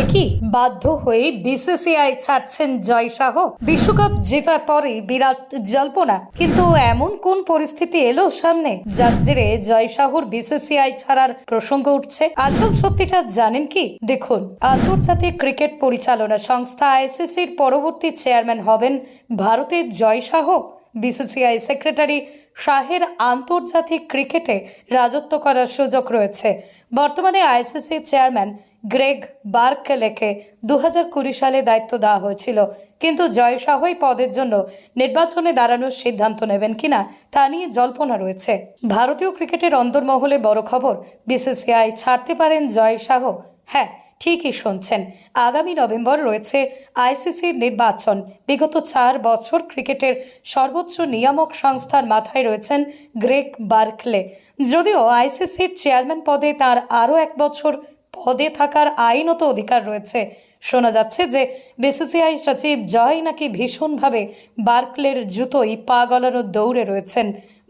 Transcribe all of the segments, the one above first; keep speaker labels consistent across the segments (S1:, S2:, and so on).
S1: একই বাধ্য হয়ে বিসিসিআই ছাড়ছেন জয় শাহ। বিশ্বকাপ জেতার পরে বিরাট জল্পনা। কিন্তু এমন কোন পরিস্থিতি এলো সামনে? যার জেরে জয় শাহর বিসিসিআই ছাড়ার প্রসঙ্গ উঠছে। আসল সত্যিটা জানেন কি? দেখুন, আন্তর্জাতিক ক্রিকেট পরিচালনা সংস্থা আইসিসির পরবর্তী চেয়ারম্যান হবেন ভারতের জয় শাহ। বিসিসিআই সেক্রেটারি শাহের আন্তর্জাতিক ক্রিকেটে রাজত্ব করার সুযোগ রয়েছে। বর্তমানে আইসিসি চেয়ারম্যান গ্রেগ বার্কেলেকে দু হাজার কুড়ি সালে দায়িত্ব দেওয়া হয়েছিল। কিন্তু জয় শাহই পদের জন্য নির্বাচনে দাঁড়ানোর সিদ্ধান্ত নেবেন কিনা তা নিয়ে জল্পনা রয়েছে। ভারতীয় ক্রিকেটের অন্দরমহলে বড় খবর, বিসিসিআই ছাড়তে পারেন জয় শাহ হ্যাঁ ঠিকই শুনছেন, আগামী নভেম্বর রয়েছে আইসিসির নির্বাচন। বিগত চার বছর ক্রিকেটের সর্বোচ্চ নিয়ামক সংস্থার মাথায় রয়েছেন গ্রেক বার্কলে। যদিও আইসিসির চেয়ারম্যান পদে তার আরও এক বছর পদে থাকার আইনত অধিকার রয়েছে। শোনা যাচ্ছে যে বিসিসিআই সচিব জয় নাকি ভীষণভাবে বার্কলের জুতোই পা গলানোর দৌড়ে রয়েছেন।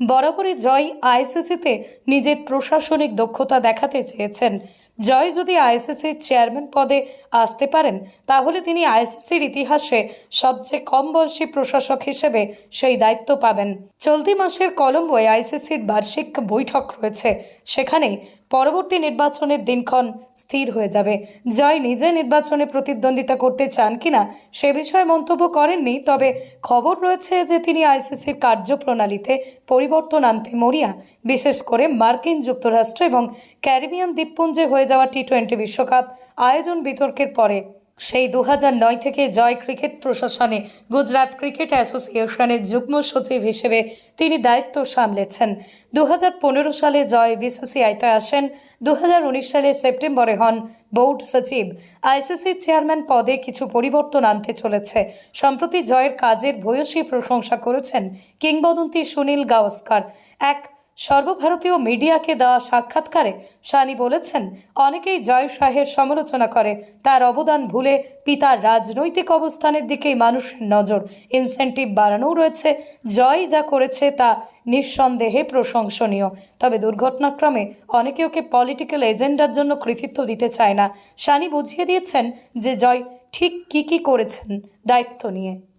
S1: বরাবরই জয় আইসিসিতে নিজের প্রশাসনিক দক্ষতা দেখাতে চেয়েছেন। জয় যদি আইসিসির চেয়ারম্যান পদে আসতে পারেন, তাহলে তিনি আইসিসির ইতিহাসে সবচেয়ে কম বয়সী প্রশাসক হিসেবে সেই দায়িত্ব পাবেন। চলতি মাসের কলম্বোয় আইসিসির বার্ষিক বৈঠক রয়েছে। সেখানে পরবর্তী নির্বাচনের দিনক্ষণ স্থির হয়ে যাবে। জয় নিজে নির্বাচনে প্রতিদ্বন্দ্বিতা করতে চান কিনা সে বিষয়ে মন্তব্য করেননি, তবে খবর রয়েছে যে তিনি আইসিসির কার্যপ্রণালীতে পরিবর্তন আনতে মরিয়া, বিশেষ করে মার্কিন যুক্তরাষ্ট্র এবং ক্যারিবিয়ান দ্বীপপুঞ্জে হয়ে যাওয়া টি টোয়েন্টি বিশ্বকাপ আয়োজন বিতর্কের পরে সেই দু নয় থেকে জয় ক্রিকেট প্রশাসনে গুজরাট ক্রিকেট অ্যাসোসিয়েশনের যুগ্ম সচিব হিসেবে তিনি দায়িত্ব সামলেছেন। দু হাজার পনেরো সালে জয় বিসিসিআইতে আসেন। দু হাজার উনিশ সালে সেপ্টেম্বরে হন বোর্ড সচিব। আইসিসির চেয়ারম্যান পদে কিছু পরিবর্তন আনতে চলেছে। সম্প্রতি জয়ের কাজের ভূয়সী প্রশংসা করেছেন কিংবদন্তি সুনীল গাওস্কার এক সর্বভারতীয় মিডিয়াকে দেওয়া সাক্ষাৎকারে সানি বলেছেন, অনেকেই জয় শাহের সমালোচনা করে। তার অবদান ভুলে পিতার রাজনৈতিক অবস্থানের দিকেই মানুষের নজর। ইনসেন্টিভ বাড়ানোও রয়েছে, জয় যা করেছে তা নিঃসন্দেহে প্রশংসনীয়। তবে দুর্ঘটনাক্রমে অনেকে ওকে পলিটিক্যাল এজেন্ডার জন্য কৃতিত্ব দিতে চায় না। সানি বুঝিয়ে দিয়েছেন যে জয় ঠিক কী কী করেছেন দায়িত্ব নিয়ে।